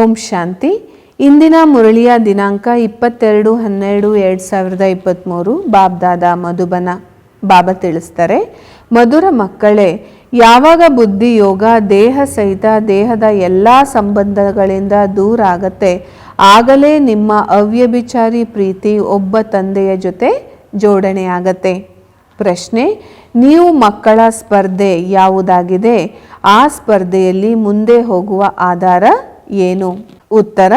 ಓಂ ಶಾಂತಿ. ಇಂದಿನ ಮುರಳಿಯ ದಿನಾಂಕ ಇಪ್ಪತ್ತೆರಡು ಹನ್ನೆರಡು ಎರಡು ಸಾವಿರದ ಇಪ್ಪತ್ತ್ಮೂರು ಬಾಬ್ದಾದ ಮಧುಬನ. ಬಾಬಾ ತಿಳಿಸ್ತಾರೆ, ಮಧುರ ಮಕ್ಕಳೇ, ಯಾವಾಗ ಬುದ್ಧಿ, ಯೋಗ, ದೇಹ ಸಹಿತ ದೇಹದ ಎಲ್ಲ ಸಂಬಂಧಗಳಿಂದ ದೂರ ಆಗತ್ತೆ, ಆಗಲೇ ನಿಮ್ಮ ಅವ್ಯಭಿಚಾರಿ ಪ್ರೀತಿ ಒಬ್ಬ ತಂದೆಯ ಜೊತೆ ಜೋಡಣೆ ಆಗತ್ತೆ. ಪ್ರಶ್ನೆ, ನೀವು ಮಕ್ಕಳ ಸ್ಪರ್ಧೆ ಯಾವುದಾಗಿದೆ? ಆ ಸ್ಪರ್ಧೆಯಲ್ಲಿ ಮುಂದೆ ಹೋಗುವ ಆಧಾರ ಏನು? ಉತ್ತರ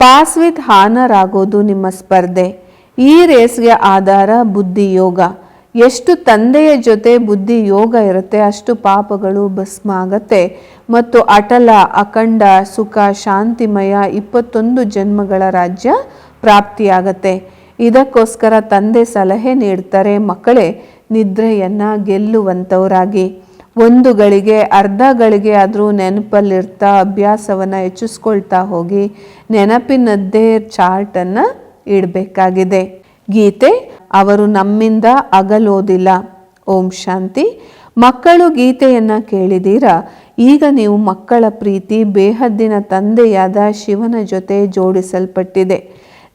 ಪಾಸ್ ವಿತ್ ಹಾನರ್ ಆಗೋದು ನಿಮ್ಮ ಸ್ಪರ್ಧೆ. ಈ ರೇಸ್ಗೆ ಆಧಾರ ಬುದ್ಧಿ ಯೋಗ ಎಷ್ಟು ತಂದೆಯ ಜೊತೆ ಬುದ್ಧಿ ಯೋಗ ಇರುತ್ತೆ, ಅಷ್ಟು ಪಾಪಗಳು ಭಸ್ಮ ಆಗತ್ತೆ ಮತ್ತು ಅಟಲ, ಅಖಂಡ, ಸುಖ, ಶಾಂತಿಮಯ ಇಪ್ಪತ್ತೊಂದು ಜನ್ಮಗಳ ರಾಜ್ಯ ಪ್ರಾಪ್ತಿಯಾಗತ್ತೆ. ಇದಕ್ಕೋಸ್ಕರ ತಂದೆ ಸಲಹೆ ನೀಡ್ತಾರೆ ಮಕ್ಕಳೇ, ನಿದ್ರೆಯನ್ನು ಗೆಲ್ಲುವಂಥವರಾಗಿ ಒಂದು ಗಳಿಗೆ ಅರ್ಧ ಗಳಿಗೆ ಆದರೂ ನೆನಪಲ್ಲಿರ್ತಾ ಅಭ್ಯಾಸವನ್ನು ಹೆಚ್ಚಿಸ್ಕೊಳ್ತಾ ಹೋಗಿ ನೆನಪಿನದ್ದೇ ಚಾರ್ಟನ್ನು ಇಡಬೇಕಾಗಿದೆ. ಗೀತೆ, ಅವರು ನಮ್ಮಿಂದ ಅಗಲೋದಿಲ್ಲ. ಓಂ ಶಾಂತಿ. ಮಕ್ಕಳು ಗೀತೆಯನ್ನು ಕೇಳಿದೀರಾ? ಈಗ ನೀವು ಮಕ್ಕಳ ಪ್ರೀತಿ, ಬೇಹದ್ದಿನ ತಂದೆಯಾದ ಶಿವನ ಜೊತೆ ಜೋಡಿಸಲ್ಪಟ್ಟಿದೆ.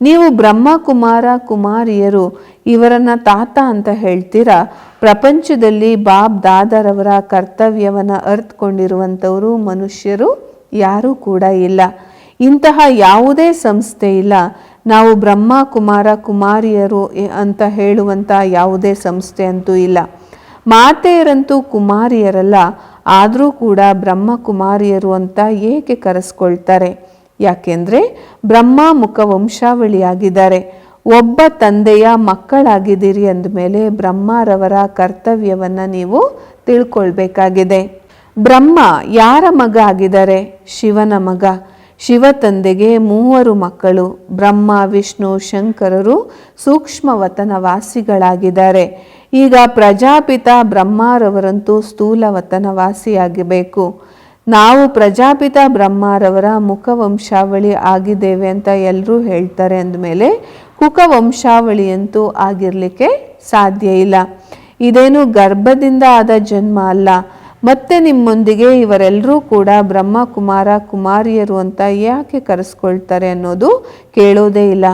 ನೀವು ಬ್ರಹ್ಮ ಕುಮಾರ ಕುಮಾರಿಯರು, ಇವರನ್ನ ತಾತ ಅಂತ ಹೇಳ್ತೀರಾ? ಪ್ರಪಂಚದಲ್ಲಿ ಬಾಬ್ ದಾದರವರ ಕರ್ತವ್ಯವನ್ನು ಅರ್ಥಕೊಂಡಿರುವಂಥವರು ಮನುಷ್ಯರು ಯಾರೂ ಕೂಡ ಇಲ್ಲ. ಇಂತಹ ಯಾವುದೇ ಸಂಸ್ಥೆ ಇಲ್ಲ. ನಾವು ಬ್ರಹ್ಮ ಕುಮಾರ ಕುಮಾರಿಯರು ಅಂತ ಹೇಳುವಂಥ ಯಾವುದೇ ಸಂಸ್ಥೆ ಅಂತೂ ಇಲ್ಲ. ಮಾತೆಯರಂತೂ ಕುಮಾರಿಯರಲ್ಲ, ಆದರೂ ಕೂಡ ಬ್ರಹ್ಮ ಕುಮಾರಿಯರು ಅಂತ ಏಕೆ ಕರೆಸ್ಕೊಳ್ತಾರೆ? ಯಾಕೆಂದ್ರೆ ಬ್ರಹ್ಮ ಮುಖ ವಂಶಾವಳಿಯಾಗಿದ್ದಾರೆ ಒಬ್ಬ ತಂದೆಯ ಮಕ್ಕಳಾಗಿದ್ದೀರಿ ಅಂದಮೇಲೆ ಬ್ರಹ್ಮರವರ ಕರ್ತವ್ಯವನ್ನು ನೀವು ತಿಳ್ಕೊಳ್ಬೇಕಾಗಿದೆ. ಬ್ರಹ್ಮ ಯಾರ ಮಗ ಆಗಿದ್ದಾರೆ? ಶಿವನ ಮಗ. ಶಿವ ತಂದೆಗೆ ಮೂವರು ಮಕ್ಕಳು. ಬ್ರಹ್ಮ, ವಿಷ್ಣು, ಶಂಕರರು ಸೂಕ್ಷ್ಮವತನ ವಾಸಿಗಳಾಗಿದ್ದಾರೆ ಈಗ ಪ್ರಜಾಪಿತ ಬ್ರಹ್ಮರವರಂತೂ ಸ್ಥೂಲವತನ ವಾಸಿಯಾಗಬೇಕು ನಾವು ಪ್ರಜಾಪಿತ ಬ್ರಹ್ಮರವರ ಮುಖವಂಶಾವಳಿ ಆಗಿದ್ದೇವೆ ಅಂತ ಎಲ್ಲರೂ ಹೇಳ್ತಾರೆ ಅಂದಮೇಲೆ ಕುಕವಂಶಾವಳಿಯಂತೂ ಆಗಿರಲಿಕ್ಕೆ ಸಾಧ್ಯ ಇಲ್ಲ. ಇದೇನು ಗರ್ಭದಿಂದ ಆದ ಜನ್ಮ ಅಲ್ಲ. ಮತ್ತೆ ನಿಮ್ಮೊಂದಿಗೆ ಇವರೆಲ್ಲರೂ ಕೂಡ ಬ್ರಹ್ಮ ಕುಮಾರ ಕುಮಾರಿಯರು ಅಂತ ಯಾಕೆ ಕರೆಸ್ಕೊಳ್ತಾರೆ ಅನ್ನೋದು ಕೇಳೋದೇ ಇಲ್ಲ.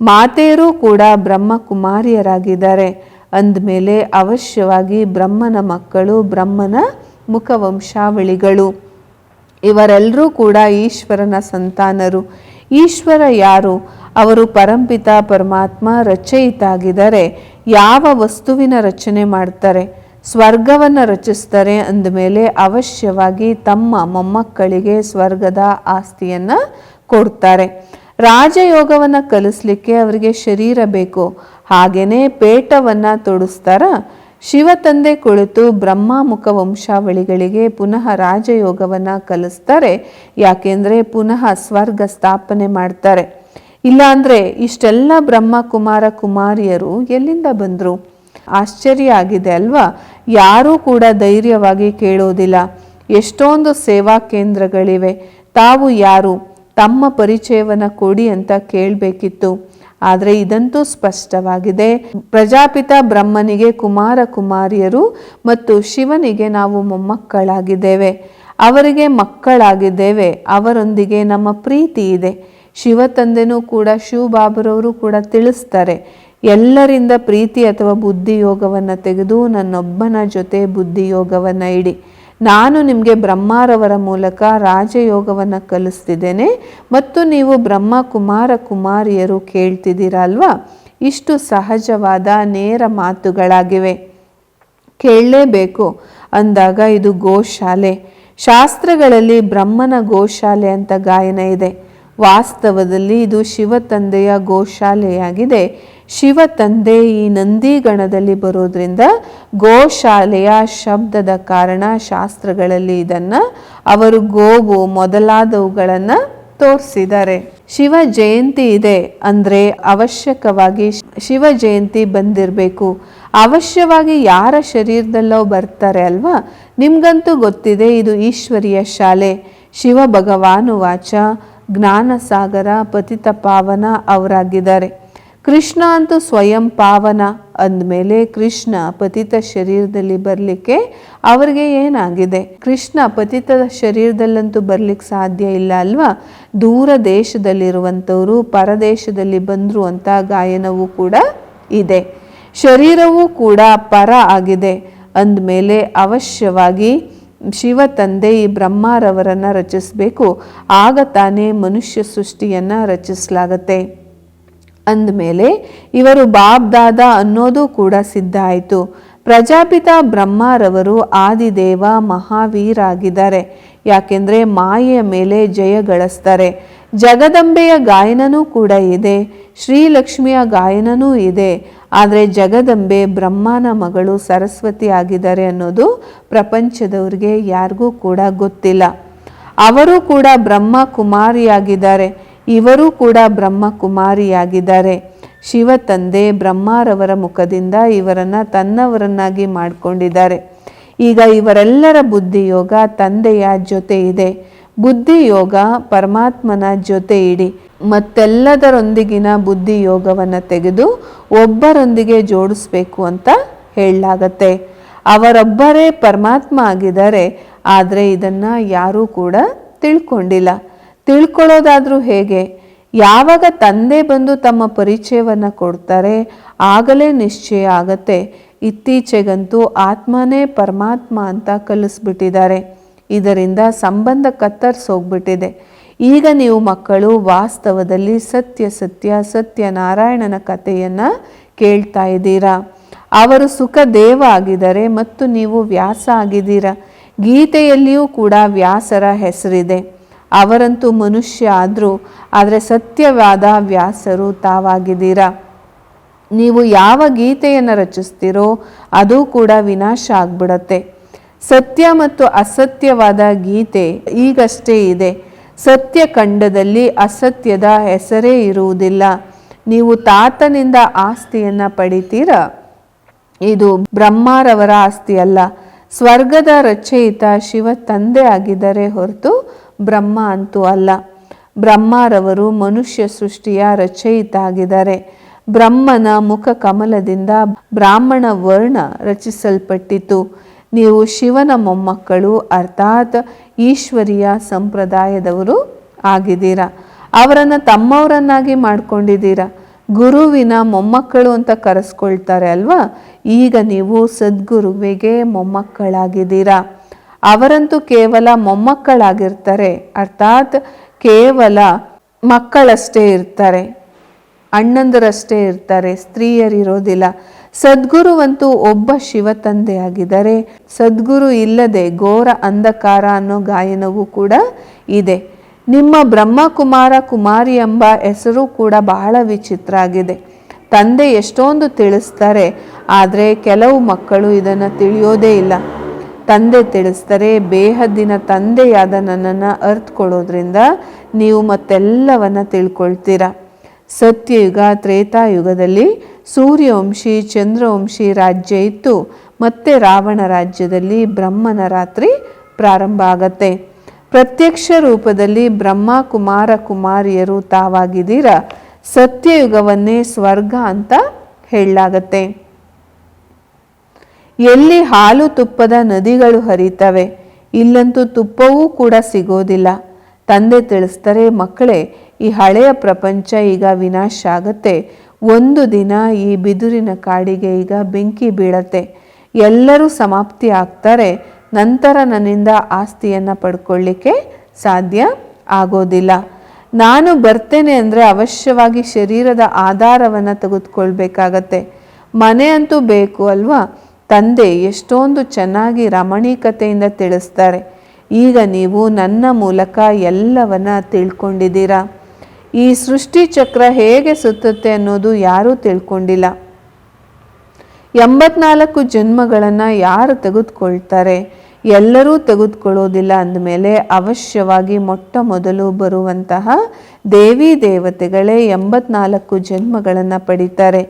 ಮಾತೆಯರು ಕೂಡ ಬ್ರಹ್ಮ ಕುಮಾರಿಯರಾಗಿದ್ದಾರೆ ಅಂದಮೇಲೆ ಅವಶ್ಯವಾಗಿ ಬ್ರಹ್ಮನ ಮಕ್ಕಳು ಬ್ರಹ್ಮನ ಮುಖವಂಶಾವಳಿಗಳು. ಇವರೆಲ್ಲರೂ ಕೂಡ ಈಶ್ವರನ ಸಂತಾನರು. ಈಶ್ವರ ಯಾರು? ಅವರು ಪರಂಪಿತ ಪರಮಾತ್ಮ ರಚಯಿತ ಆಗಿದ್ದಾರೆ ಯಾವ ವಸ್ತುವಿನ ರಚನೆ ಮಾಡ್ತಾರೆ? ಸ್ವರ್ಗವನ್ನು ರಚಿಸ್ತಾರೆ ಅಂದಮೇಲೆ ಅವಶ್ಯವಾಗಿ ತಮ್ಮ ಮೊಮ್ಮಕ್ಕಳಿಗೆ ಸ್ವರ್ಗದ ಆಸ್ತಿಯನ್ನ ಕೊಡ್ತಾರೆ. ರಾಜಯೋಗವನ್ನು ಕಲಿಸ್ಲಿಕ್ಕೆ ಅವರಿಗೆ ಶರೀರ ಬೇಕು. ಹಾಗೆಯೇ ಪೇಟವನ್ನು ತೊಡಸ್ತಾರ. ಶಿವ ತಂದೆ ಕುಳಿತು ಬ್ರಹ್ಮ ಮುಖ ವಂಶಾವಳಿಗಳಿಗೆ ಪುನಃ ರಾಜಯೋಗವನ್ನು ಕಲಿಸ್ತಾರೆ. ಯಾಕೆಂದರೆ ಪುನಃ ಸ್ವರ್ಗ ಸ್ಥಾಪನೆ ಮಾಡ್ತಾರೆ. ಇಲ್ಲಾಂದರೆ ಇಷ್ಟೆಲ್ಲ ಬ್ರಹ್ಮ ಕುಮಾರ ಕುಮಾರಿಯರು ಎಲ್ಲಿಂದ ಬಂದರು? ಆಶ್ಚರ್ಯ ಆಗಿದೆ ಅಲ್ವಾ? ಯಾರೂ ಕೂಡ ಧೈರ್ಯವಾಗಿ ಕೇಳೋದಿಲ್ಲ. ಎಷ್ಟೊಂದು ಸೇವಾ ಕೇಂದ್ರಗಳಿವೆ. ತಾವು ಯಾರು? ತಮ್ಮ ಪರಿಚಯವನ್ನು ಕೊಡಿ ಅಂತ ಕೇಳಬೇಕಿತ್ತು. ಆದರೆ ಇದಂತೂ ಸ್ಪಷ್ಟವಾಗಿದೆ. ಪ್ರಜಾಪಿತ ಬ್ರಹ್ಮನಿಗೆ ಕುಮಾರ ಕುಮಾರಿಯರು ಮತ್ತು ಶಿವನಿಗೆ ನಾವು ಮೊಮ್ಮಕ್ಕಳಾಗಿದ್ದೇವೆ. ಅವರಿಗೆ ಮಕ್ಕಳಾಗಿದ್ದೇವೆ. ಅವರೊಂದಿಗೆ ನಮ್ಮ ಪ್ರೀತಿ ಇದೆ. ಶಿವ ತಂದೆನೂ ಕೂಡ ಶಿವಬಾಬರವರು ಕೂಡ ತಿಳಿಸ್ತಾರೆ. ಎಲ್ಲರಿಂದ ಪ್ರೀತಿ ಅಥವಾ ಬುದ್ಧಿಯೋಗವನ್ನು ತೆಗೆದು ನನ್ನೊಬ್ಬನ ಜೊತೆ ಬುದ್ಧಿಯೋಗವನ್ನು ಇಡಿ. ನಾನು ನಿಮಗೆ ಬ್ರಹ್ಮಾರವರ ಮೂಲಕ ರಾಜಯೋಗವನ್ನು ಕಲಿಸ್ತಿದ್ದೇನೆ ಮತ್ತು ನೀವು ಬ್ರಹ್ಮ ಕುಮಾರ ಕುಮಾರಿಯರು ಕೇಳ್ತಿದ್ದೀರಾ ಅಲ್ವಾ ಇಷ್ಟು ಸಹಜವಾದ ನೇರ ಮಾತುಗಳಾಗಿವೆ. ಕೇಳಲೇಬೇಕು. ಅಂದಾಗ ಇದು ಗೋಶಾಲೆ. ಶಾಸ್ತ್ರಗಳಲ್ಲಿ ಬ್ರಹ್ಮನ ಗೋಶಾಲೆ ಅಂತ ಗಾಯನ ಇದೆ. ವಾಸ್ತವದಲ್ಲಿ ಇದು ಶಿವ ತಂದೆಯ ಗೋಶಾಲೆಯಾಗಿದೆ. ಶಿವ ತಂದೆ ಈ ನಂದಿಗಣದಲ್ಲಿ ಬರೋದ್ರಿಂದ ಗೋಶಾಲೆಯ ಶಬ್ದದ ಕಾರಣ ಶಾಸ್ತ್ರಗಳಲ್ಲಿ ಇದನ್ನ ಅವರು ಗೋವು ಮೊದಲಾದವುಗಳನ್ನು ತೋರಿಸಿದ್ದಾರೆ. ಶಿವ ಜಯಂತಿ ಇದೆ ಅಂದ್ರೆ ಅವಶ್ಯಕವಾಗಿ ಶಿವ ಜಯಂತಿ ಬಂದಿರಬೇಕು. ಅವಶ್ಯವಾಗಿ ಯಾರ ಶರೀರದಲ್ಲೋ ಬರ್ತಾರೆ ಅಲ್ವಾ? ನಿಮ್ಗಂತೂ ಗೊತ್ತಿದೆ ಇದು ಈಶ್ವರಿಯ ಶಾಲೆ. ಶಿವ ಭಗವಾನು ವಾಚ, ಜ್ಞಾನಸಾಗರ ಪತಿತ ಪಾವನ ಅವರಾಗಿದ್ದಾರೆ. ಕೃಷ್ಣ ಅಂತೂ ಸ್ವಯಂ ಪಾವನ ಅಂದಮೇಲೆ ಕೃಷ್ಣ ಪತಿತ ಶರೀರದಲ್ಲಿ ಬರಲಿಕ್ಕೆ ಅವರಿಗೆ ಏನಾಗಿದೆ? ಕೃಷ್ಣ ಪತಿತ ಶರೀರದಲ್ಲಂತೂ ಬರ್ಲಿಕ್ಕೆ ಸಾಧ್ಯ ಇಲ್ಲ ಅಲ್ವಾ? ದೂರ ದೇಶದಲ್ಲಿರುವಂಥವರು, ಪರದೇಶದಲ್ಲಿ ಬಂದರು ಅಂತ ಗಾಯನವೂ ಕೂಡ ಇದೆ. ಶರೀರವೂ ಕೂಡ ಪರ ಆಗಿದೆ ಅಂದಮೇಲೆ ಅವಶ್ಯವಾಗಿ ಶಿವ ತಂದೆ ಈ ಬ್ರಹ್ಮಾರವರನ್ನು ರಚಿಸಬೇಕು. ಆಗ ತಾನೇ ಮನುಷ್ಯ ಸೃಷ್ಟಿಯನ್ನು ರಚಿಸಲಾಗತ್ತೆ. ಅಂದಮೇಲೆ ಇವರು ಬಾಬ್ದಾದ ಅನ್ನೋದು ಕೂಡ ಸಿದ್ಧ ಆಯಿತು ಪ್ರಜಾಪಿತ ಬ್ರಹ್ಮರವರು ಆದಿದೇವ ಮಹಾವೀರಾಗಿದ್ದಾರೆ. ಯಾಕೆಂದರೆ ಮಾಯೆಯ ಮೇಲೆ ಜಯ ಗಳಿಸ್ತಾರೆ. ಜಗದಂಬೆಯ ಗಾಯನನೂ ಕೂಡ ಇದೆ. ಶ್ರೀಲಕ್ಷ್ಮಿಯ ಗಾಯನನೂ ಇದೆ. ಆದರೆ ಜಗದಂಬೆ ಬ್ರಹ್ಮನ ಮಗಳು ಸರಸ್ವತಿ ಆಗಿದ್ದಾರೆ ಅನ್ನೋದು ಪ್ರಪಂಚದವ್ರಿಗೆ ಯಾರಿಗೂ ಕೂಡ ಗೊತ್ತಿಲ್ಲ. ಅವರು ಕೂಡ ಬ್ರಹ್ಮ ಕುಮಾರಿಯಾಗಿದ್ದಾರೆ ಇವರು ಕೂಡ ಬ್ರಹ್ಮ ಕುಮಾರಿಯಾಗಿದ್ದಾರೆ ಶಿವ ತಂದೆ ಬ್ರಹ್ಮಾರವರ ಮುಖದಿಂದ ಇವರನ್ನು ತನ್ನವರನ್ನಾಗಿ ಮಾಡಿಕೊಂಡಿದ್ದಾರೆ. ಈಗ ಇವರೆಲ್ಲರ ಬುದ್ಧಿಯೋಗ ತಂದೆಯ ಜೊತೆ ಇದೆ. ಬುದ್ಧಿಯೋಗ ಪರಮಾತ್ಮನ ಜೊತೆ ಇಡಿ, ಮತ್ತೆಲ್ಲದರೊಂದಿಗಿನ ಬುದ್ಧಿಯೋಗವನ್ನು ತೆಗೆದು ಒಬ್ಬರೊಂದಿಗೆ ಜೋಡಿಸ್ಬೇಕು ಅಂತ ಹೇಳಲಾಗತ್ತೆ. ಅವರೊಬ್ಬರೇ ಪರಮಾತ್ಮ ಆಗಿದ್ದಾರೆ, ಆದರೆ ಇದನ್ನು ಯಾರೂ ಕೂಡ ತಿಳ್ಕೊಂಡಿಲ್ಲ. ತಿಳ್ಕೊಳ್ಳೋದಾದ್ರೂ ಹೇಗೆ? ಯಾವಾಗ ತಂದೆ ಬಂದು ತಮ್ಮ ಪರಿಚಯವನ್ನು ಕೊಡ್ತಾರೆ, ಆಗಲೇ ನಿಶ್ಚಯ ಆಗತ್ತೆ. ಇತ್ತೀಚೆಗಂತೂ ಆತ್ಮನೇ ಪರಮಾತ್ಮ ಅಂತ ಕಲಿಸ್ಬಿಟ್ಟಿದ್ದಾರೆ. ಇದರಿಂದ ಸಂಬಂಧ ಕತ್ತರಿಸೋಗ್ಬಿಟ್ಟಿದೆ ಈಗ ನೀವು ಮಕ್ಕಳು ವಾಸ್ತವದಲ್ಲಿ ಸತ್ಯ ಸತ್ಯ ಸತ್ಯನಾರಾಯಣನ ಕಥೆಯನ್ನು ಕೇಳ್ತಾ ಇದ್ದೀರಾ? ಅವರು ಸುಖ ದೇವ ಆಗಿದ್ದಾರೆ ಮತ್ತು ನೀವು ವ್ಯಾಸ ಆಗಿದ್ದೀರಾ? ಗೀತೆಯಲ್ಲಿಯೂ ಕೂಡ ವ್ಯಾಸರ ಹೆಸರಿದೆ. ಅವರಂತೂ ಮನುಷ್ಯ ಆದರೂ ಆದರೆ ಸತ್ಯವಾದ ವ್ಯಾಸರು ತಾವಾಗಿದ್ದೀರಾ? ನೀವು ಯಾವ ಗೀತೆಯನ್ನು ರಚಿಸ್ತೀರೋ ಅದು ಕೂಡ ವಿನಾಶ ಆಗ್ಬಿಡತ್ತೆ. ಸತ್ಯ ಮತ್ತು ಅಸತ್ಯವಾದ ಗೀತೆ ಈಗಷ್ಟೇ ಇದೆ. ಸತ್ಯ ಖಂಡದಲ್ಲಿ ಅಸತ್ಯದ ಹೆಸರೇ ಇರುವುದಿಲ್ಲ. ನೀವು ತಾತನಿಂದ ಆಸ್ತಿಯನ್ನು ಪಡಿತೀರಾ? ಇದು ಬ್ರಹ್ಮಾರವರ ಆಸ್ತಿಯಲ್ಲ. ಸ್ವರ್ಗದ ರಚಯಿತ ಶಿವ ತಂದೆ ಆಗಿದ್ದರೆ ಹೊರತು ಬ್ರಹ್ಮ ಅಂತೂ ಅಲ್ಲ. ಬ್ರಹ್ಮರವರು ಮನುಷ್ಯ ಸೃಷ್ಟಿಯ ರಚಯಿತ ಆಗಿದ್ದಾರೆ ಬ್ರಹ್ಮನ ಮುಖ ಕಮಲದಿಂದ ಬ್ರಾಹ್ಮಣ ವರ್ಣ ರಚಿಸಲ್ಪಟ್ಟಿತು. ನೀವು ಶಿವನ ಮೊಮ್ಮಕ್ಕಳು ಅರ್ಥಾತ್ ಈಶ್ವರಿಯ ಸಂಪ್ರದಾಯದವರು ಆಗಿದ್ದೀರಾ? ಅವರನ್ನು ತಮ್ಮವರನ್ನಾಗಿ ಮಾಡ್ಕೊಂಡಿದ್ದೀರಾ? ಗುರುವಿನ ಮೊಮ್ಮಕ್ಕಳು ಅಂತ ಕರೆಸ್ಕೊಳ್ತಾರೆ ಅಲ್ವಾ? ಈಗ ನೀವು ಸದ್ಗುರುವಿಗೆ ಮೊಮ್ಮಕ್ಕಳಾಗಿದ್ದೀರಾ? ಅವರಂತೂ ಕೇವಲ ಮೊಮ್ಮಕ್ಕಳಾಗಿರ್ತಾರೆ. ಅರ್ಥಾತ್ ಕೇವಲ ಮಕ್ಕಳಷ್ಟೇ ಇರ್ತಾರೆ. ಅಣ್ಣಂದರಷ್ಟೇ ಇರ್ತಾರೆ. ಸ್ತ್ರೀಯರಿರೋದಿಲ್ಲ. ಸದ್ಗುರುವಂತೂ ಒಬ್ಬ ಶಿವ ತಂದೆಯಾಗಿದ್ದಾರೆ ಸದ್ಗುರು ಇಲ್ಲದೆ ಘೋರ ಅಂಧಕಾರ ಅನ್ನೋ ಗಾಯನವೂ ಕೂಡ ಇದೆ. ನಿಮ್ಮ ಬ್ರಹ್ಮಕುಮಾರ ಕುಮಾರಿ ಎಂಬ ಹೆಸರು ಕೂಡ ಬಹಳ ವಿಚಿತ್ರ ಆಗಿದೆ. ತಂದೆ ಎಷ್ಟೊಂದು ತಿಳಿಸ್ತಾರೆ, ಆದರೆ ಕೆಲವು ಮಕ್ಕಳು ಇದನ್ನು ತಿಳಿಯೋದೇ ಇಲ್ಲ. ತಂದೆ ತಿಳಿಸ್ತಾರೆ, ಬೇಹದ್ದಿನ ತಂದೆಯಾದ ನನ್ನನ್ನು ಅರ್ಥಕೊಳ್ಳೋದ್ರಿಂದ ನೀವು ಮತ್ತೆಲ್ಲವನ್ನು ತಿಳ್ಕೊಳ್ತೀರ? ಸತ್ಯಯುಗ, ತ್ರೇತಾಯುಗದಲ್ಲಿ ಸೂರ್ಯವಂಶಿ, ಚಂದ್ರವಂಶಿ ರಾಜ್ಯ ಇತ್ತು. ಮತ್ತೆ ರಾವಣ ರಾಜ್ಯದಲ್ಲಿ ಬ್ರಹ್ಮನ ರಾತ್ರಿ ಪ್ರಾರಂಭ ಆಗತ್ತೆ. ಪ್ರತ್ಯಕ್ಷ ರೂಪದಲ್ಲಿ ಬ್ರಹ್ಮ ಕುಮಾರ ಕುಮಾರಿಯರು ತಾವಾಗಿದ್ದೀರ? ಸತ್ಯಯುಗವನ್ನೇ ಸ್ವರ್ಗ ಅಂತ ಹೇಳಲಾಗತ್ತೆ. ಎಲ್ಲಿ ಹಾಲು ತುಪ್ಪದ ನದಿಗಳು ಹರಿತವೆ, ಇಲ್ಲಂತೂ ತುಪ್ಪವೂ ಕೂಡ ಸಿಗೋದಿಲ್ಲ. ತಂದೆ ತಿಳಿಸ್ತಾರೆ ಮಕ್ಕಳೇ, ಈ ಹಳೆಯ ಪ್ರಪಂಚ ಈಗ ವಿನಾಶ ಆಗತ್ತೆ. ಒಂದು ದಿನ ಈ ಬಿದುರಿನ ಕಾಡಿಗೆ ಈಗ ಬೆಂಕಿ ಬೀಳತ್ತೆ. ಎಲ್ಲರೂ ಸಮಾಪ್ತಿ ಆಗ್ತಾರೆ. ನಂತರ ನನ್ನಿಂದ ಆಸ್ತಿಯನ್ನು ಪಡ್ಕೊಳ್ಳಿಕ್ಕೆ ಸಾಧ್ಯ ಆಗೋದಿಲ್ಲ. ನಾನು ಬರ್ತೇನೆ ಅಂದರೆ ಅವಶ್ಯವಾಗಿ ಶರೀರದ ಆಧಾರವನ್ನು ತೆಗೆದುಕೊಳ್ಬೇಕಾಗತ್ತೆ. ಮನೆ ಅಂತೂ ಬೇಕು ಅಲ್ವಾ? ತಂದೆ ಎಷ್ಟೊಂದು ಚೆನ್ನಾಗಿ ರಮಣೀಕತೆಯಿಂದ ತಿಳಿಸ್ತಾರೆ. ಈಗ ನೀವು ನನ್ನ ಮೂಲಕ ಎಲ್ಲವನ್ನ ತಿಳ್ಕೊಂಡಿದ್ದೀರಾ? ಈ ಸೃಷ್ಟಿ ಚಕ್ರ ಹೇಗೆ ಸುತ್ತುತ್ತೆ ಅನ್ನೋದು ಯಾರೂ ತಿಳ್ಕೊಂಡಿಲ್ಲ. ಎಂಬತ್ನಾಲ್ಕು ಜನ್ಮಗಳನ್ನು ಯಾರು ತೆಗೆದುಕೊಳ್ತಾರೆ? ಎಲ್ಲರೂ ತೆಗೆದುಕೊಳ್ಳೋದಿಲ್ಲ ಅಂದಮೇಲೆ ಅವಶ್ಯವಾಗಿ ಮೊಟ್ಟ ಮೊದಲು ಬರುವಂತಹ ದೇವಿ ದೇವತೆಗಳೇ ಎಂಬತ್ನಾಲ್ಕು ಜನ್ಮಗಳನ್ನು ಪಡಿತಾರೆ.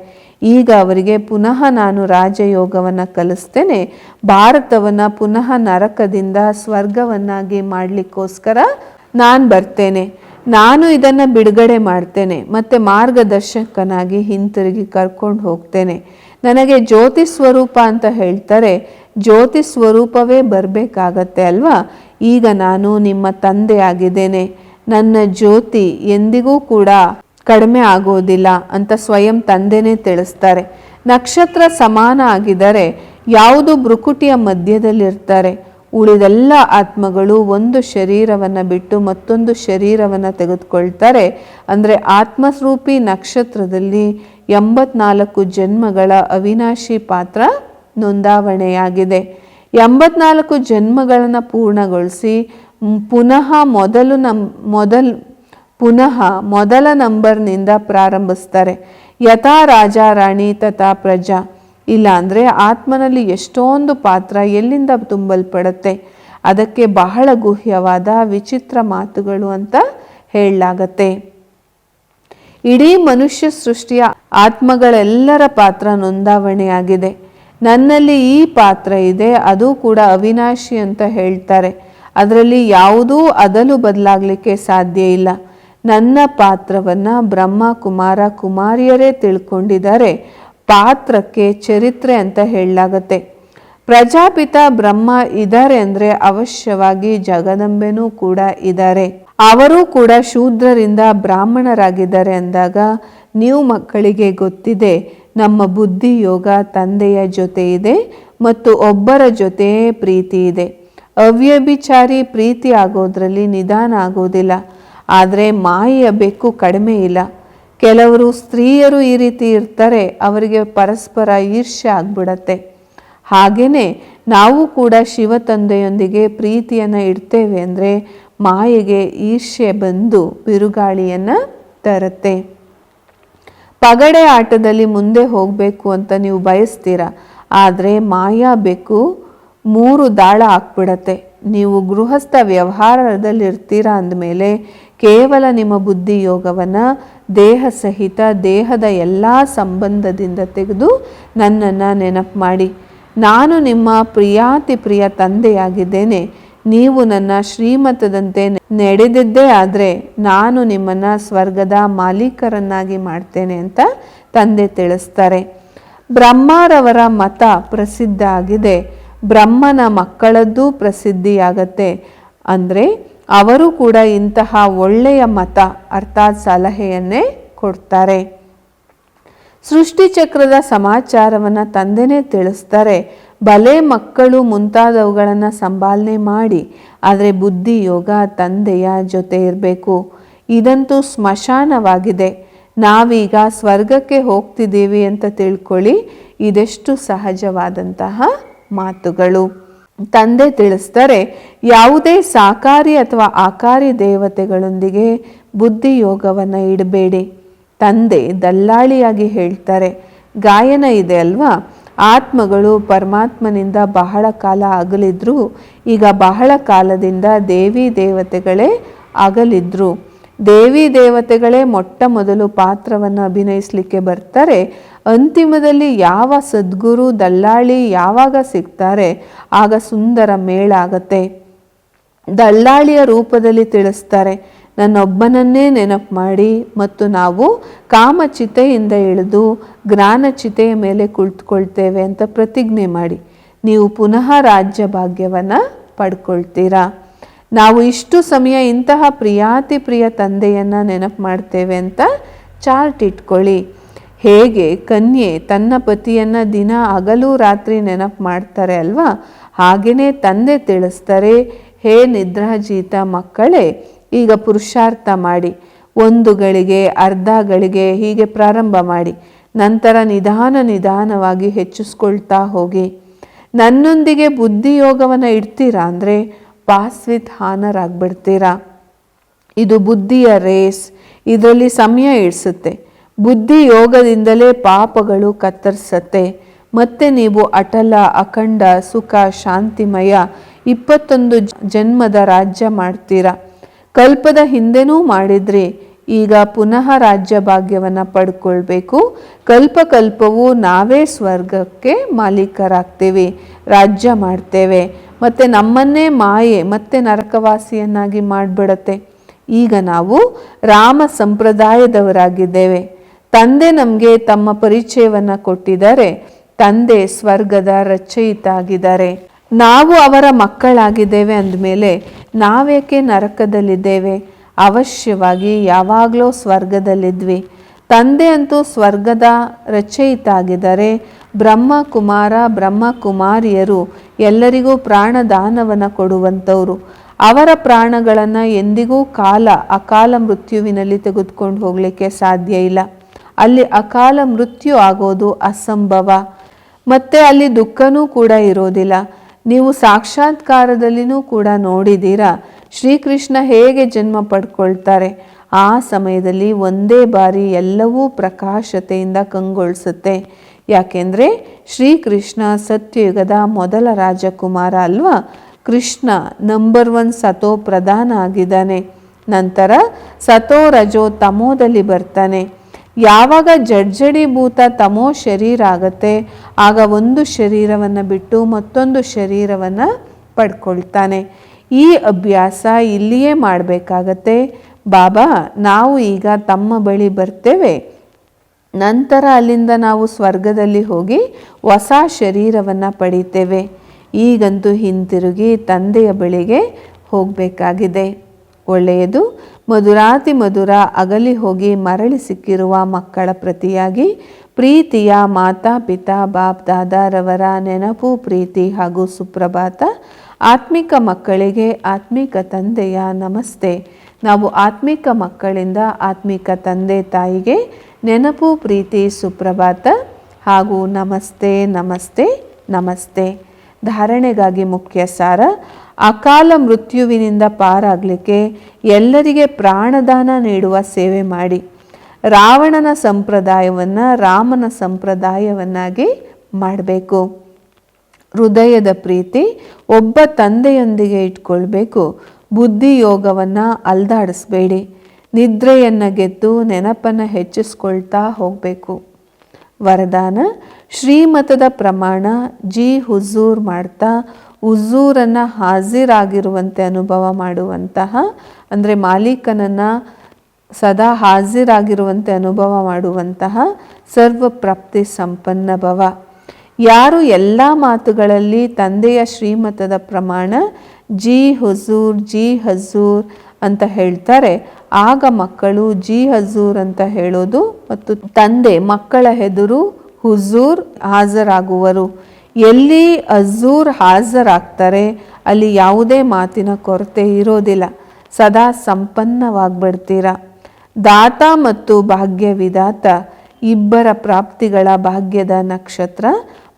ಈಗ ಅವರಿಗೆ ಪುನಃ ನಾನು ರಾಜಯೋಗವನ್ನು ಕಲಿಸ್ತೇನೆ. ಭಾರತವನ್ನು ಪುನಃ ನರಕದಿಂದ ಸ್ವರ್ಗವನ್ನಾಗಿ ಮಾಡಲಿಕ್ಕೋಸ್ಕರ ನಾನು ಬರ್ತೇನೆ. ನಾನು ಇದನ್ನು ಬಿಡುಗಡೆ ಮಾಡ್ತೇನೆ. ಮತ್ತು ಮಾರ್ಗದರ್ಶಕನಾಗಿ ಹಿಂತಿರುಗಿ ಕರ್ಕೊಂಡು ಹೋಗ್ತೇನೆ. ನನಗೆ ಜ್ಯೋತಿ ಸ್ವರೂಪ ಅಂತ ಹೇಳ್ತಾರೆ. ಜ್ಯೋತಿ ಸ್ವರೂಪವೇ ಬರಬೇಕಾಗತ್ತೆ ಅಲ್ವಾ? ಈಗ ನಾನು ನಿಮ್ಮ ತಂದೆ ಆಗಿದ್ದೇನೆ ನನ್ನ ಜ್ಯೋತಿ ಎಂದಿಗೂ ಕೂಡ ಕಡಿಮೆ ಆಗೋದಿಲ್ಲ ಅಂತ ಸ್ವಯಂ ತಂದೆನೇ ತಿಳಿಸ್ತಾರೆ. ನಕ್ಷತ್ರ ಸಮಾನ ಆಗಿದರೆ ಯಾವುದು ಭ್ರುಕುಟಿಯ ಮಧ್ಯದಲ್ಲಿರ್ತಾರೆ. ಉಳಿದೆಲ್ಲ ಆತ್ಮಗಳು ಒಂದು ಶರೀರವನ್ನು ಬಿಟ್ಟು ಮತ್ತೊಂದು ಶರೀರವನ್ನು ತೆಗೆದುಕೊಳ್ತಾರೆ. ಅಂದರೆ ಆತ್ಮಸ್ವರೂಪಿ ನಕ್ಷತ್ರದಲ್ಲಿ ಎಂಬತ್ನಾಲ್ಕು ಜನ್ಮಗಳ ಅವಿನಾಶಿ ಪಾತ್ರ ನೋಂದಾವಣೆಯಾಗಿದೆ. ಎಂಬತ್ನಾಲ್ಕು ಜನ್ಮಗಳನ್ನು ಪೂರ್ಣಗೊಳಿಸಿ ಪುನಃ ಮೊದಲು ನಮ್ಮ ಮೊದಲ್ ಪುನಃ ಮೊದಲ ನಂಬರ್ನಿಂದ ಪ್ರಾರಂಭಿಸ್ತಾರೆ. ಯಥಾ ರಾಜ, ರಾಣಿ, ತಥಾ ಪ್ರಜಾ. ಇಲ್ಲ ಅಂದರೆ ಆತ್ಮನಲ್ಲಿ ಎಷ್ಟೊಂದು ಪಾತ್ರ ಎಲ್ಲಿಂದ ತುಂಬಲ್ಪಡುತ್ತೆ? ಅದಕ್ಕೆ ಬಹಳ ಗುಹ್ಯವಾದ ವಿಚಿತ್ರ ಮಾತುಗಳು ಅಂತ ಹೇಳಲಾಗತ್ತೆ. ಇಡೀ ಮನುಷ್ಯ ಸೃಷ್ಟಿಯ ಆತ್ಮಗಳೆಲ್ಲರ ಪಾತ್ರ ನೋಂದಾವಣೆಯಾಗಿದೆ. ನನ್ನಲ್ಲಿ ಈ ಪಾತ್ರ ಇದೆ, ಅದು ಕೂಡ ಅವಿನಾಶಿ ಅಂತ ಹೇಳ್ತಾರೆ. ಅದರಲ್ಲಿ ಯಾವುದೂ ಅದಲು ಬದಲಾಗಲಿಕ್ಕೆ ಸಾಧ್ಯ ಇಲ್ಲ. ನನ್ನ ಪಾತ್ರವನ್ನ ಬ್ರಹ್ಮ ಕುಮಾರ ಕುಮಾರಿಯರೇ ತಿಳ್ಕೊಂಡಿದ್ದಾರೆ. ಪಾತ್ರಕ್ಕೆ ಚರಿತ್ರೆ ಅಂತ ಹೇಳಲಾಗತ್ತೆ. ಪ್ರಜಾಪಿತ ಬ್ರಹ್ಮ ಇದ್ದಾರೆ ಅಂದರೆ ಅವಶ್ಯವಾಗಿ ಜಗದಂಬೆನೂ ಕೂಡ ಇದ್ದಾರೆ. ಅವರೂ ಕೂಡ ಶೂದ್ರರಿಂದ ಬ್ರಾಹ್ಮಣರಾಗಿದ್ದಾರೆ ಅಂದಾಗ ನೀವು ಮಕ್ಕಳಿಗೆ ಗೊತ್ತಿದೆ, ನಮ್ಮ ಬುದ್ಧಿ ಯೋಗ ತಂದೆಯ ಜೊತೆ ಇದೆ ಮತ್ತು ಒಬ್ಬರ ಜೊತೆಯೇ ಪ್ರೀತಿ ಇದೆ. ಅವ್ಯಭಿಚಾರಿ ಪ್ರೀತಿ ಆಗೋದ್ರಲ್ಲಿ ನಿಧಾನ ಆಗೋದಿಲ್ಲ. ಆದರೆ ಮಾಯೆಯ ಬೆಕ್ಕು ಕಡಿಮೆ ಇಲ್ಲ. ಕೆಲವರು ಸ್ತ್ರೀಯರು ಈ ರೀತಿ ಇರ್ತಾರೆ, ಅವರಿಗೆ ಪರಸ್ಪರ ಈರ್ಷ್ಯ ಆಗ್ಬಿಡತ್ತೆ. ಹಾಗೆಯೇ ನಾವು ಕೂಡ ಶಿವ ತಂದೆಯೊಂದಿಗೆ ಪ್ರೀತಿಯನ್ನು ಇಡ್ತೇವೆ ಅಂದರೆ ಮಾಯೆಗೆ ಈರ್ಷ್ಯೆ ಬಂದು ಬಿರುಗಾಳಿಯನ್ನು ತರುತ್ತೆ. ಪಗಡೆ ಆಟದಲ್ಲಿ ಮುಂದೆ ಹೋಗಬೇಕು ಅಂತ ನೀವು ಬಯಸ್ತೀರ? ಆದರೆ ಮಾಯಾ ಬೆಕ್ಕು ಮೂರು ದಾಳ ಹಾಕ್ಬಿಡತ್ತೆ ನೀವು ಗೃಹಸ್ಥ ವ್ಯವಹಾರದಲ್ಲಿರ್ತೀರಾ ಅಂದಮೇಲೆ ಕೇವಲ ನಿಮ್ಮ ಬುದ್ಧಿ ಯೋಗವನ್ನು ದೇಹ ಸಹಿತ, ದೇಹದ ಎಲ್ಲ ಸಂಬಂಧದಿಂದ ತೆಗೆದು ನನ್ನನ್ನು ನೆನಪು ಮಾಡಿ. ನಾನು ನಿಮ್ಮ ಪ್ರಿಯಾತಿ ಪ್ರಿಯ ತಂದೆಯಾಗಿದ್ದೇನೆ. ನೀವು ನನ್ನ ಶ್ರೀಮತದಂತೆ ನಡೆದಿದ್ದೇ ಆದರೆ ನಾನು ನಿಮ್ಮನ್ನು ಸ್ವರ್ಗದ ಮಾಲೀಕರನ್ನಾಗಿ ಮಾಡ್ತೇನೆ ಅಂತ ತಂದೆ ತಿಳಿಸ್ತಾರೆ. ಬ್ರಹ್ಮರವರ ಮತ ಪ್ರಸಿದ್ಧ ಆಗಿದೆ. ಬ್ರಹ್ಮನ ಮಕ್ಕಳದ್ದು ಪ್ರಸಿದ್ಧಿಯಾಗತ್ತೆ. ಅಂದರೆ ಅವರು ಕೂಡ ಇಂತಹ ಒಳ್ಳೆಯ ಮತ ಅರ್ಥಾತ್ ಸಲಹೆಯನ್ನೇ ಕೊಡ್ತಾರೆ. ಸೃಷ್ಟಿಚಕ್ರದ ಸಮಾಚಾರವನ್ನು ತಂದೆನೇ ತಿಳಿಸ್ತಾರೆ. ಬಲೆ ಮಕ್ಕಳು ಮುಂತಾದವುಗಳನ್ನು ಸಂಭಾಲನೆ ಮಾಡಿ, ಆದರೆ ಬುದ್ಧಿ ಯೋಗ ತಂದೆಯ ಜೊತೆ ಇರಬೇಕು. ಇದಂತೂ ಸ್ಮಶಾನವಾಗಿದೆ. ನಾವೀಗ ಸ್ವರ್ಗಕ್ಕೆ ಹೋಗ್ತಿದ್ದೀವಿ ಅಂತ ತಿಳ್ಕೊಳ್ಳಿ, ಇದೆಷ್ಟು ಸಹಜವಾದಂತಹ ಮಾತುಗಳು. ತಂದೆ ತಿಳಿಸ್ತಾರೆ, ಯಾವುದೇ ಸಾಕಾರಿ ಅಥವಾ ಆಕಾರಿ ದೇವತೆಗಳೊಂದಿಗೆ ಬುದ್ಧಿ ಯೋಗವನ್ನು ಇಡಬೇಡಿ. ತಂದೆ ದಲ್ಲಾಳಿಯಾಗಿ ಹೇಳ್ತಾರೆ, ಗಾಯನ ಇದೆ ಅಲ್ವಾ? ಆತ್ಮಗಳು ಪರಮಾತ್ಮನಿಂದ ಬಹಳ ಕಾಲ ಅಗಲಿದ್ರು, ಈಗ ಬಹಳ ಕಾಲದಿಂದ ದೇವಿ ದೇವತೆಗಳೇ ಅಗಲಿದ್ರು. ದೇವಿ ದೇವತೆಗಳೇ ಮೊಟ್ಟ ಮೊದಲು ಪಾತ್ರವನ್ನು ಅಭಿನಯಿಸಲಿಕ್ಕೆ ಬರ್ತಾರೆ ಅಂತಿಮದಲ್ಲಿ ಯಾವ ಸದ್ಗುರು ದಲ್ಲಾಳಿ ಯಾವಾಗ ಸಿಗ್ತಾರೆ, ಆಗ ಸುಂದರ ಮೇಳ ಆಗತ್ತೆ ದಲ್ಲಾಳಿಯ ರೂಪದಲ್ಲಿ ತಿಳಿಸ್ತಾರೆ, ನನ್ನೊಬ್ಬನನ್ನೇ ನೆನಪು ಮಾಡಿ ಮತ್ತು ನಾವು ಕಾಮಚಿತೆಯಿಂದ ಇಳಿದು ಜ್ಞಾನಚಿತೆಯ ಮೇಲೆ ಕುಳಿತುಕೊಳ್ತೇವೆ ಅಂತ ಪ್ರತಿಜ್ಞೆ ಮಾಡಿ. ನೀವು ಪುನಃ ರಾಜ್ಯ ಭಾಗ್ಯವನ್ನು ಪಡ್ಕೊಳ್ತೀರಾ? ನಾವು ಇಷ್ಟು ಸಮಯ ಇಂತಹ ಪ್ರಿಯಾತಿ ಪ್ರಿಯ ತಂದೆಯನ್ನು ನೆನಪು ಮಾಡ್ತೇವೆ ಅಂತ ಚಾರ್ಟ್ ಇಟ್ಕೊಳ್ಳಿ. ಹೇಗೆ ಕನ್ಯೆ ತನ್ನ ಪತಿಯನ್ನು ದಿನ ಹಗಲು ರಾತ್ರಿ ನೆನಪು ಮಾಡ್ತಾರೆ ಅಲ್ವಾ? ಹಾಗೆಯೇ ತಂದೆ ತಿಳಿಸ್ತಾರೆ, ಹೇ ನಿದ್ರಾಜೀತ ಮಕ್ಕಳೇ, ಈಗ ಪುರುಷಾರ್ಥ ಮಾಡಿ, ಒಂದು ಗಳಿಗೆ, ಅರ್ಧ ಗಳಿಗೆ ಹೀಗೆ ಪ್ರಾರಂಭ ಮಾಡಿ, ನಂತರ ನಿಧಾನ ನಿಧಾನವಾಗಿ ಹೆಚ್ಚಿಸ್ಕೊಳ್ತಾ ಹೋಗಿ. ನನ್ನೊಂದಿಗೆ ಬುದ್ಧಿಯೋಗವನ್ನು ಇಡ್ತೀರಾ ಅಂದರೆ ಪಾಸ್ ವಿತ್ ಹಾನರ್ ಆಗಿಬಿಡ್ತೀರಾ ಇದು ಬುದ್ಧಿಯ ರೇಸ್, ಇದರಲ್ಲಿ ಸಮಯ ಇಡಿಸುತ್ತೆ ಬುದ್ಧಿ ಯೋಗದಿಂದಲೇ ಪಾಪಗಳು ಕತ್ತರಿಸತ್ತೆ. ಮತ್ತೆ ನೀವು ಅಟಲ, ಅಖಂಡ, ಸುಖ, ಶಾಂತಿಮಯ ಇಪ್ಪತ್ತೊಂದು ಜನ್ಮದ ರಾಜ್ಯ ಮಾಡ್ತೀರಾ? ಕಲ್ಪದ ಹಿಂದೆನೂ ಮಾಡಿದ್ರಿ. ಈಗ ಪುನಃ ರಾಜ್ಯ ಭಾಗ್ಯವನ್ನು ಪಡ್ಕೊಳ್ಬೇಕು. ಕಲ್ಪಕಲ್ಪವು ನಾವೇ ಸ್ವರ್ಗಕ್ಕೆ ಮಾಲೀಕರಾಗ್ತೇವೆ, ರಾಜ್ಯ ಮಾಡ್ತೇವೆ. ಮತ್ತು ನಮ್ಮನ್ನೇ ಮಾಯೆ, ಮತ್ತೆ ನರಕವಾಸಿಯನ್ನಾಗಿ ಮಾಡಿಬಿಡತ್ತೆ. ಈಗ ನಾವು ರಾಮ ಸಂಪ್ರದಾಯದವರಾಗಿದ್ದೇವೆ. ತಂದೆ ನಮಗೆ ತಮ್ಮ ಪರಿಚಯವನ್ನು ಕೊಟ್ಟಿದ್ದಾರೆ. ತಂದೆ ಸ್ವರ್ಗದ ರಚಯಿತಾಗಿದ್ದಾರೆ. ನಾವು ಅವರ ಮಕ್ಕಳಾಗಿದ್ದೇವೆ ಅಂದಮೇಲೆ ನಾವೇಕೆ ನರಕದಲ್ಲಿದ್ದೇವೆ? ಅವಶ್ಯವಾಗಿ ಯಾವಾಗಲೂ ಸ್ವರ್ಗದಲ್ಲಿದ್ವಿ. ತಂದೆ ಅಂತೂ ಸ್ವರ್ಗದ ರಚಯಿತ ಆಗಿದ್ದಾರೆ ಬ್ರಹ್ಮ ಕುಮಾರ ಬ್ರಹ್ಮ ಕುಮಾರಿಯರು ಎಲ್ಲರಿಗೂ ಪ್ರಾಣದಾನವನ್ನು ಕೊಡುವಂಥವರು. ಅವರ ಪ್ರಾಣಗಳನ್ನು ಎಂದಿಗೂ ಕಾಲ ಅಕಾಲ ಮೃತ್ಯುವಿನಲ್ಲಿ ತೆಗೆದುಕೊಂಡು ಹೋಗಲಿಕ್ಕೆ ಸಾಧ್ಯ ಇಲ್ಲ. ಅಲ್ಲಿ ಅಕಾಲ ಮೃತ್ಯು ಆಗೋದು ಅಸಂಭವ. ಮತ್ತೆ ಅಲ್ಲಿ ದುಃಖನೂ ಕೂಡ ಇರೋದಿಲ್ಲ. ನೀವು ಸಾಕ್ಷಾತ್ಕಾರದಲ್ಲಿನೂ ಕೂಡ ನೋಡಿದ್ದೀರಾ ಶ್ರೀಕೃಷ್ಣ ಹೇಗೆ ಜನ್ಮ ಪಡ್ಕೊಳ್ತಾರೆ. ಆ ಸಮಯದಲ್ಲಿ ಒಂದೇ ಬಾರಿ ಎಲ್ಲವೂ ಪ್ರಕಾಶತೆಯಿಂದ ಕಂಗೊಳಿಸುತ್ತೆ. ಯಾಕೆಂದರೆ ಶ್ರೀಕೃಷ್ಣ ಸತ್ಯಯುಗದ ಮೊದಲ ರಾಜಕುಮಾರ ಅಲ್ವಾ? ಕೃಷ್ಣ ನಂಬರ್ ಒನ್ ಸತೋ ಪ್ರಧಾನ ಆಗಿದ್ದಾನೆ. ನಂತರ ಸತೋ ರಜೋ ತಮೋದಲ್ಲಿ ಬರ್ತಾನೆ. ಯಾವಾಗ ಜಡ್ಜಡಿಭೂತ ತಮೋ ಶರೀರ ಆಗತ್ತೆ, ಆಗ ಒಂದು ಶರೀರವನ್ನು ಬಿಟ್ಟು ಮತ್ತೊಂದು ಶರೀರವನ್ನು ಪಡ್ಕೊಳ್ತಾನೆ. ಈ ಅಭ್ಯಾಸ ಇಲ್ಲಿಯೇ ಮಾಡಬೇಕಾಗತ್ತೆ. ಬಾಬಾ, ನಾವು ಈಗ ತಮ್ಮ ಬಳಿ ಬರ್ತೇವೆ. ನಂತರ ಅಲ್ಲಿಂದ ನಾವು ಸ್ವರ್ಗದಲ್ಲಿ ಹೋಗಿ ಹೊಸ ಶರೀರವನ್ನು ಪಡಿತೇವೆ. ಈಗಂತೂ ಹಿಂತಿರುಗಿ ತಂದೆಯ ಬಳಿಗೆ ಹೋಗಬೇಕಾಗಿದೆ. ಒಳ್ಳೆಯದು. ಮಧುರಾತಿ ಮಧುರ ಅಗಲಿ ಹೋಗಿ ಮರಳಿ ಸಿಕ್ಕಿರುವ ಮಕ್ಕಳ ಪ್ರತಿಯಾಗಿ ಪ್ರೀತಿಯ ಮಾತಾ ಪಿತಾ ಬಾಪ್ ದಾದಾರವರ ನೆನಪು, ಪ್ರೀತಿ ಹಾಗೂ ಸುಪ್ರಭಾತ ಆತ್ಮಿಕ ಮಕ್ಕಳಿಗೆ ಆತ್ಮಿಕ ತಂದೆಯ ನಮಸ್ತೆ. ನಾವು ಆತ್ಮಿಕ ಮಕ್ಕಳಿಂದ ಆತ್ಮಿಕ ತಂದೆ ತಾಯಿಗೆ ನೆನಪು, ಪ್ರೀತಿ, ಸುಪ್ರಭಾತ ಹಾಗೂ ನಮಸ್ತೆ ನಮಸ್ತೆ ನಮಸ್ತೆ. ಧಾರಣೆಗಾಗಿ ಮುಖ್ಯ ಸಾರ ಅಕಾಲ ಮೃತ್ಯುವಿನಿಂದ ಪಾರಾಗಲಿಕ್ಕೆ ಎಲ್ಲರಿಗೆ ಪ್ರಾಣದಾನ ನೀಡುವ ಸೇವೆ ಮಾಡಿ. ರಾವಣನ ಸಂಪ್ರದಾಯವನ್ನು ರಾಮನ ಸಂಪ್ರದಾಯವನ್ನಾಗಿ ಮಾಡಬೇಕು. ಹೃದಯದ ಪ್ರೀತಿ ಒಬ್ಬ ತಂದೆಯೊಂದಿಗೆ ಇಟ್ಕೊಳ್ಬೇಕು. ಬುದ್ಧಿ ಯೋಗವನ್ನು ಅಲ್ದಾಡಿಸ್ಬೇಡಿ. ನಿದ್ರೆಯನ್ನು ಗೆದ್ದು ನೆನಪನ್ನು ಹೆಚ್ಚಿಸ್ಕೊಳ್ತಾ ಹೋಗಬೇಕು. ವರದಾನ, ಶ್ರೀಮತದ ಪ್ರಮಾಣ, ಜಿ ಹುಜೂರ್ ಮಾಡ್ತಾ ಹುಜೂರನ್ನು ಹಾಜರಾಗಿರುವಂತೆ ಅನುಭವ ಮಾಡುವಂತಹ, ಅಂದರೆ ಮಾಲೀಕನನ್ನು ಸದಾ ಹಾಜರಾಗಿರುವಂತೆ ಅನುಭವ ಮಾಡುವಂತಹ ಸರ್ವ ಪ್ರಾಪ್ತಿ ಸಂಪನ್ನ ಭವ. ಯಾರು ಎಲ್ಲ ಮಾತುಗಳಲ್ಲಿ ತಂದೆಯ ಶ್ರೀಮತದ ಪ್ರಮಾಣ ಜಿ ಹುಜೂರ್ ಜಿ ಹಜೂರ್ ಅಂತ ಹೇಳ್ತಾರೆ, ಆಗ ಮಕ್ಕಳು ಜಿ ಹಜೂರ್ ಅಂತ ಹೇಳೋದು ಮತ್ತು ತಂದೆ ಮಕ್ಕಳ ಹೆದುರು ಹುಜೂರ್ ಹಾಜರಾಗುವರು. ಎಲ್ಲಿ ಅಜ್ಜೂರ್ ಹಾಜರಾಗ್ತಾರೆ, ಅಲ್ಲಿ ಯಾವುದೇ ಮಾತಿನ ಕೊರತೆ ಇರೋದಿಲ್ಲ. ಸದಾ ಸಂಪನ್ನವಾಗ್ಬಿಡ್ತೀರ. ದಾತ ಮತ್ತು ಭಾಗ್ಯ ವಿಧಾತ ಇಬ್ಬರ ಪ್ರಾಪ್ತಿಗಳ ಭಾಗ್ಯದ ನಕ್ಷತ್ರ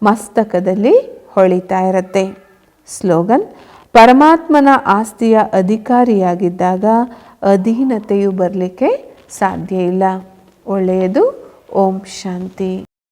ಮಸ್ತಕದಲ್ಲಿ ಹೊಳಿತಾ ಇರತ್ತೆ. ಸ್ಲೋಗನ್, ಪರಮಾತ್ಮನ ಆಸ್ತಿಯ ಅಧಿಕಾರಿಯಾಗಿದ್ದಾಗ ಅಧೀನತೆಯು ಬರಲಿಕ್ಕೆ ಸಾಧ್ಯ ಇಲ್ಲ. ಒಳ್ಳೆಯದು, ಓಂ ಶಾಂತಿ.